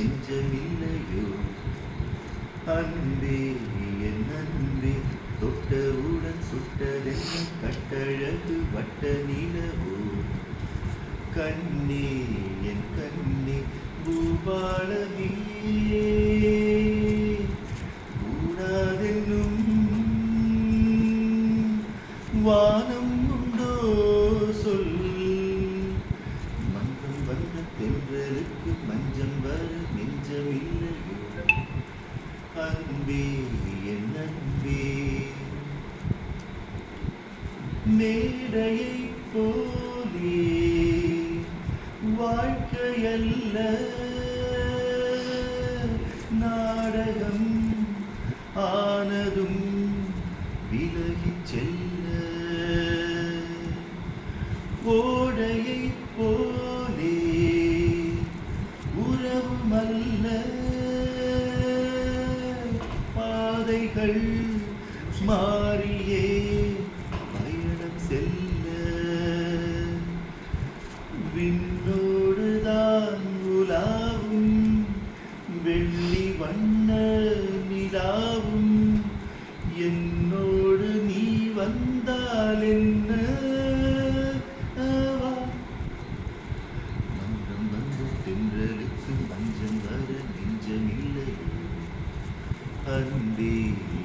நெஞ்சமில்லையோ? அன்பே என் அன்பே. தொட்டவுடன் சுட்டதென்ன கட்டழகு வட்ட நிலவோ? கண்ணே என் கண்ணே பூபாலவியே கூடாதென்னும் வானம் உண்டோ? சொல். மன்றம் வந்த தென்றலுக்கு மஞ்சம் வர நெஞ்சமில்லையோ அன்பே என் அன்பே மேடையை போலே வாழ்க்கையல்ல நாடகம் ஆனதும் விலகிச் செல்ல. ஓடையை நல்ல பாதைகள் மாறியே பயணம் செல்ல. விண்ணோடுதான் உலாவும் வெள்ளி வண்ண நிலாவும். என்னோடு நீ வந்தால் என்ன undeemed.